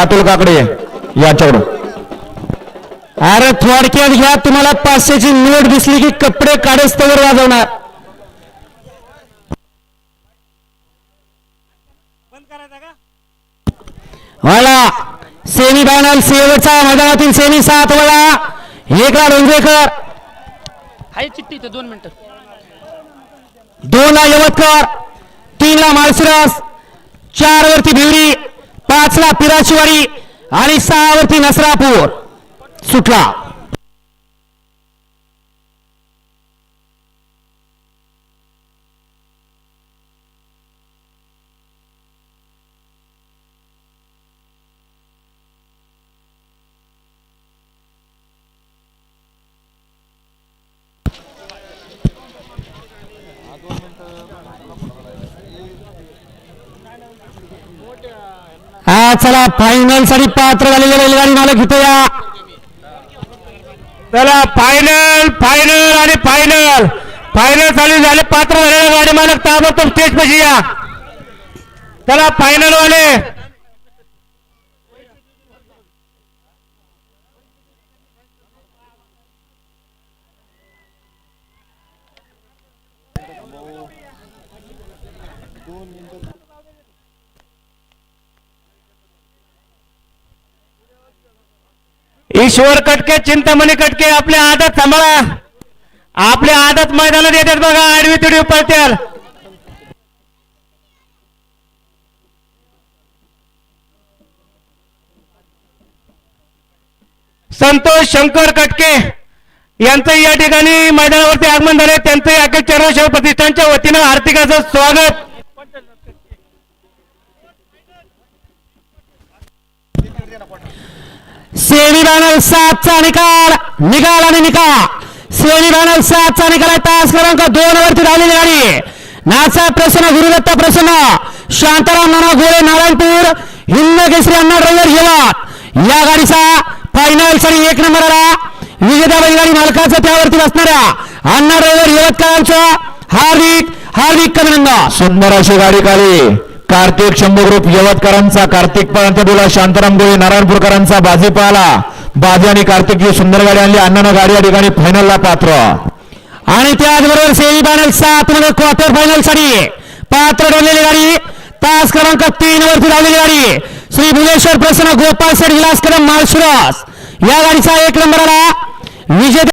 अतुल काकडे. याच्याकडून अरे थोडक्यात घ्या तुम्हाला पाचशेची नोट दिसली की कपडे काढस्तवर वाजवणार. मला सेमी फायनल शेवटचा मैदानातील सेमी सात वळा एकला डोंगरेकर आहे चिठ्ठी इथं दोन मिनिटं. दोन ला यवतकर. तीन ला माळशिरस. चार वरती भिवरी. पाचला पिराशिवारी आणि सहावरती नसरापूर सुटला. हा चला फायनलसाठी पात्र झालेले बैलगाडी मालक इथे या. चला फायनल फायनल आणि फायनल फायनल चालू झाले पात्र झालेले गाडी मालक ताबडतोब स्टेज पाशी या. चला फायनल वाले. ईश्वर कटके चिंतामणी कटके आपल्या आदत सांभाळा. आपल्या आदत मैदानात येतात बघा आडवी तुडवी पळत्याल. संतोष शंकर कटके यांचं या ठिकाणी मैदानावरती आगमन झाले त्यांचं अखिल चरणशेव प्रतिष्ठानच्या वतीनं हार्दिकाचं स्वागत. सेमी बॅनर सातचा निकाल. निकाल आणि निकाल. सेमी बॅनर सातचा निकाल आहे. तास क्रमांक दोन वरती राहिलेली गाडी. नाचा प्रसन्न गुरुदत्त प्रसन्न. शांताराम नाना गोळे नारायणपूर. हिंद केसरी अण्णा ड्रायव्हर येवात या गाडीचा फायनल सरी एक नंबर आला. विजेता बैलगाडी मालकाचं त्यावरती बसणाऱ्या अण्णा ड्रायव्हर येवतकरांचं हार्दिक हार्दिक अभिनंदन. सुंदर अशी गाडी काढली कार्तिक शंभू यवतकरांचा कार्तिक पाळांचा बोला शांताराम गोळे नारायणपूरकरांचा बाजी पाला. बाजी आणि कार्तिक ही सुंदर गाडी आणली अण्णानं गाडी या ठिकाणी फायनलला पात्र. आणि त्याचबरोबर सेमी फायनल सात मध्ये क्वार्टर फायनलसाठी पात्र ठरलेली गाडी तास क्रमांक तीन वरती लावलेली गाडी. श्री भुवनेश्वर प्रसन्न गोपाल सेठ विलास कदम माळशिरस. या गाडीचा एक नंबर आला. विजेते